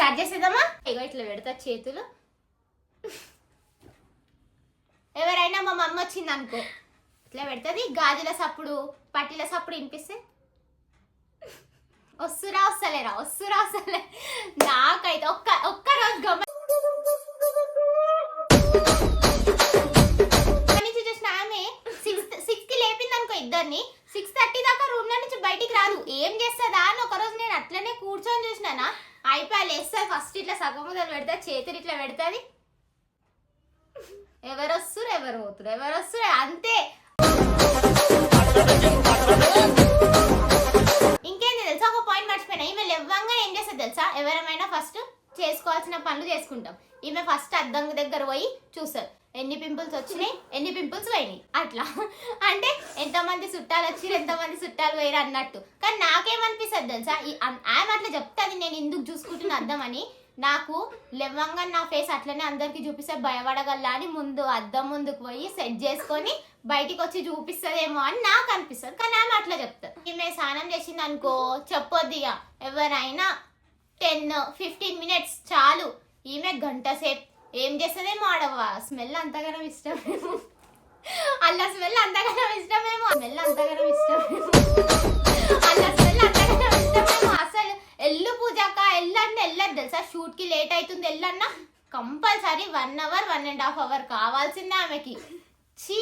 Start చేసేద్దామా? ఇగో ఇట్లా పెడతా చేతులు. ఎవరైనా మా మమ్మ వచ్చింది అనుకో ఇట్లా పెడుతుంది. గాజుల సప్పుడు పట్టిల సప్పుడు వినిపిస్తే. వస్తురా వస్తలేరా వస్తురా వస్తలే. నాకైతే ఒక్క ఒక్క రోజు గమ నుంచి చూసిన ఆమె సిక్స్ సిక్స్కి లేపింది అనుకో ఇద్దరిని. సిక్స్ థర్టీ దాకా రూమ్ బయటికి రాదు. ఏం చేస్తుందా అని ఒక రోజు నేను అట్లనే కూర్చొని చూసినానా? అయిపోయి లేస్తుంది ఫస్ట్ ఇట్లా సగం మొదలు పెడతా చేతులు ఇట్లా పెడుతుంది. ఎవరు వస్తురు ఎవరు పోతురు ఎవరు వస్తురు అంతే. ఇంకేంది తెలుసా? ఒక పాయింట్ మర్చిపోయినా. ఈమె లెవ్వంగా ఏం చేస్తుంది తెలుసా? ఎవరమైనా ఫస్ట్ చేసుకోవాల్సిన పనులు చేసుకుంటాం. ఈమె ఫస్ట్ అద్దం దగ్గర పోయి చూస్తారు ఎన్ని పింపుల్స్ వచ్చినాయి ఎన్ని పింపుల్స్ పోయినాయి. అట్లా. అంటే ఎంతమంది చుట్టాలు వచ్చిరు ఎంతమంది చుట్టాలు పోయారు అన్నట్టు. కానీ నాకేమనిపిస్తుంది తెలుసా? ఆమె అట్లా చెప్తుంది నేను ఎందుకు చూసుకుంటున్న అద్దం అని? నాకు లెవ్వంగా నా ఫేస్ అట్లనే అందరికీ చూపిస్తే భయపడగల్లా అని ముందు అద్దం ముందుకు పోయి సెట్ చేసుకొని బయటికి వచ్చి చూపిస్తుందేమో అని నాకు అనిపిస్తుంది. కానీ ఆమె అట్లా చెప్తారు ఈమె స్నానం చేసింది అనుకో చెప్పొద్దు ఇక ఎవరైనా టెన్ ఫిఫ్టీన్ మినిట్స్ చాలు. ఈమె గంట సేపు. ఏం చేస్తుందేమో ఆడవ్వ స్మెల్ అంతగానో ఇష్టమేమో. అల్ల స్మెల్ అంతగానో ఇష్టమేమో. స్మెల్ అంతగానో ఇష్టమేమో. అల్ల స్మెల్ అంతగానో ఇష్టమేమో. అసలు ఎల్లు పూజాక ఎల్లన్నా వెళ్ళదు తెలుసా? షూట్కి లేట్ అవుతుంది ఎల్లన్నా? Compulsory one hour one and half hour కావాల్సిందే ఆమెకి. ఛీ!